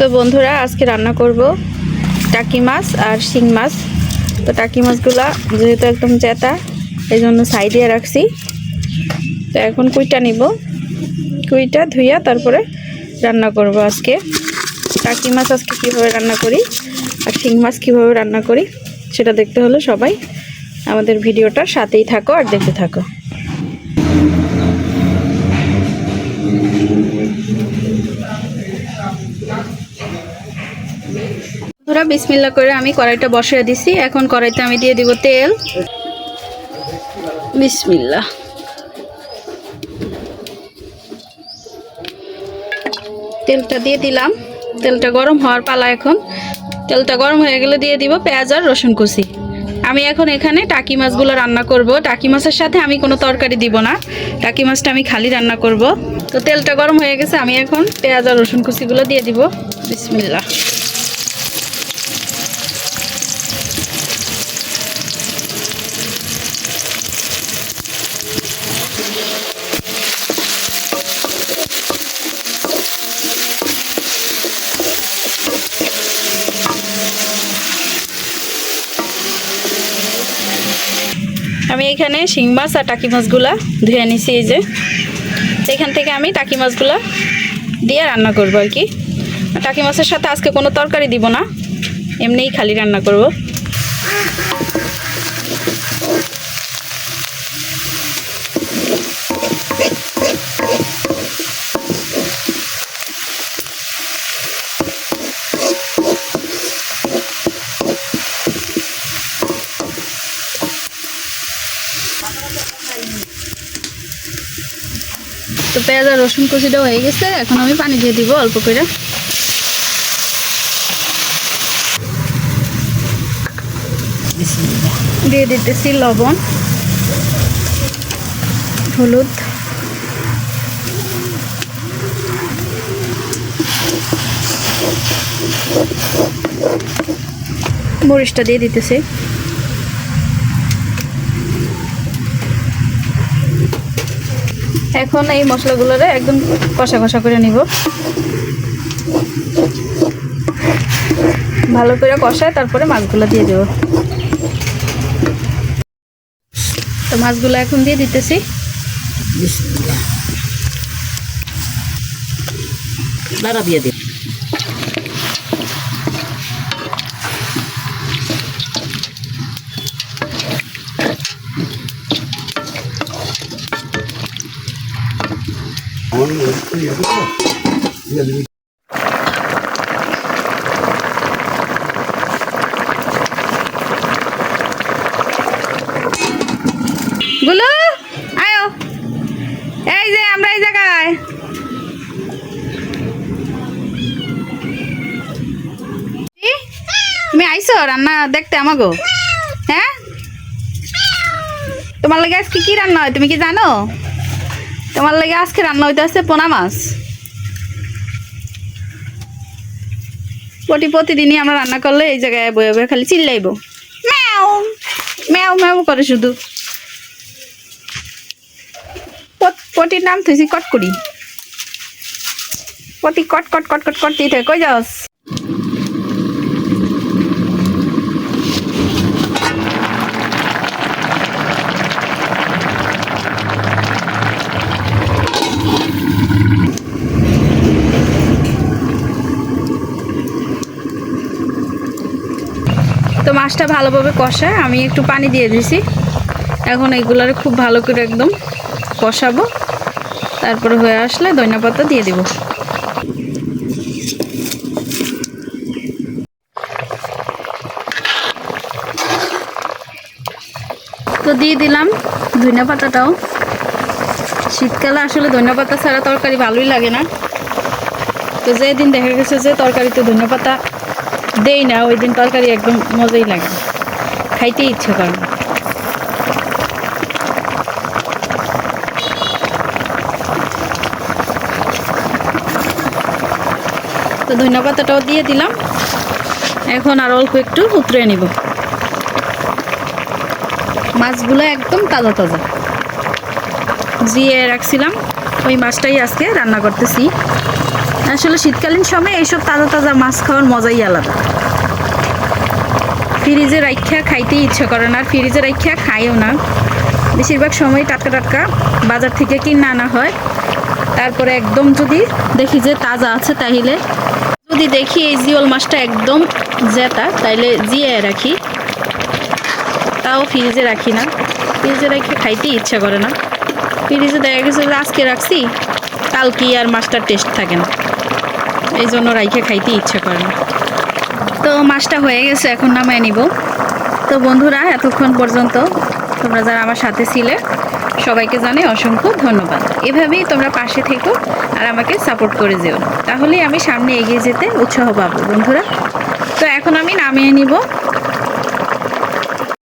তো বন্ধুরা, আজকে রান্না করব টাকি মাছ আর শিং মাছ। তো টাকি মাছগুলা যেহেতু একদম চেতা এই জন্য সাইডে রাখছি। তো এখন কুইটা নিব। কুইটা ধুইয়া তারপরে রান্না করব আজকে। টাকি মাছ আজকে কীভাবে রান্না করি আর শিং মাছ কীভাবে রান্না করি, সেটা দেখতে হলে সবাই আমাদের ভিডিওটার সাথেই থাকো আর দেখতে থাকো। ধরা বিসমিল্লা করে আমি কড়াইটা বসিয়ে দিছি। এখন কড়াইতে আমি দিয়ে দিব তেল। বিসমিল্লা। তেলটা দিয়ে দিলাম। তেলটা গরম হওয়ার পালা এখন। তেলটা গরম হয়ে গেলে দিয়ে দিব পেঁয়াজ আর রসুন কুচি। আমি এখন এখানে টাকি মাছগুলো রান্না করব। টাকি মাছের সাথে আমি কোনো তরকারি দিব না। টাকি মাছটা আমি খালি রান্না করব। তো তেলটা গরম হয়ে গেছে, আমি এখন পেঁয়াজ আর রসুন কুচিগুলো দিয়ে দিব। বিসমিল্লা। আমি এখানে শিং মাছ আর টাকি মাছগুলা ধুয়ে নিছি এই যে। এখান থেকে আমি টাকি মাছগুলা দিয়ে রান্না করব আর কি। টাকি মাছের সাথে আজকে কোনো তরকারি দিব না, এমনিই খালি রান্না করব। পেঁয়াজ আর রসুন কুচিটা হয়ে গেছে, এখন আমি পানি দিয়ে দিব অল্প করে। দিয়ে দিতেছি লবণ, হলুদ। মরিচটা দিয়ে দিতেছি। এখন এই মশলাগুলোরে একদম কষা কষা করে নিব। ভালো করে কষায় তারপরে মাছগুলো দিয়ে দেব। তো মাছগুলো এখন দিয়ে দিতেছি। দাঁড়া দিয়ে দিন। গুলো, আয়ো। এই যে, আমরা এই জায়গায়। তুমি আইছো রান্না দেখতে আমাগো? হ্যাঁ? তোমার লাগে আজকে কি রান্না হয়, তুমি কি জানো? তোমার লাগে আজকে রান্না হইতে আছে পোনা মাছ প্রতি প্রতিদিনই আমরা রান্না করলে এই জায়গায় বয়ে বয়ে খালি চিল্লাইব ম্যাও ম্যাও ম্যাও করে শুধু পট- পটির নাম তুই কটকরি পটি কট কট কট কট করতেই থাকে কই যাস তো মাছটা ভালোভাবে কষায় আমি একটু পানি দিয়ে দিছি এখন এগুলার খুব ভালো করে একদম কষাবো। তারপরে হয়ে আসলে ধনিয়া পাতা দিয়ে দিব। তো দিয়ে দিলাম ধনিয়া পাতাটাও। শীতকালে আসলে ধনিয়া পাতা ছাড়া তরকারি ভালোই লাগে না। তো যেদিন দেখা গেছে যে তরকারিতে ধনিয়া পাতা দেই না, ওই দিন তরকারি একদম মজাই লাগে। খাইতে ইচ্ছে করে তো ধনিয়া পাতাটাও দিয়ে দিলাম। এখন আর অল্প একটু উতরে নিব। মাছগুলো একদম তাজা তাজা। জিয়ে রাখছিলাম। ওই মাছটাই আজকে রান্না করতেছি। আসলে শীতকালীন সময় এইসব তাজা তাজা মাছ খাওয়ার মজাই আলাদা। ফ্রিজে রাখা খাইতেই ইচ্ছে করে না, আর ফ্রিজে রাখা খাইও না। বেশিরভাগ সময় টাটকা টাটকা বাজার থেকে কিনে আনা হয়। তারপরে একদম যদি দেখি যে তাজা আছে তাহলে, যদি দেখি এই জিওল মাছটা একদম জেতা তাইলে জিয়ে রাখি। তাও ফ্রিজে রাখি না। ফ্রিজে রেখে খাইতেই ইচ্ছা করে না। ফ্রিজে দেখা গেছে আজকে রাখছি কালকে আর মাছটার টেস্ট থাকে না। এই জন্য রাইখে খাইতে ইচ্ছে করে তো মাছটা হয়ে গেছে, এখন নামায় নিব। তো বন্ধুরা, এতক্ষণ পর্যন্ত তোমরা যারা আমার সাথে ছিলে, সবাইকে জানে অসংখ্য ধন্যবাদ। এভাবেই তোমরা পাশে থেকো আর আমাকে সাপোর্ট করে যেও। তাহলে আমি সামনে এগিয়ে যেতে উৎসাহ পাবো বন্ধুরা। তো এখন আমি নামিয়ে নিব।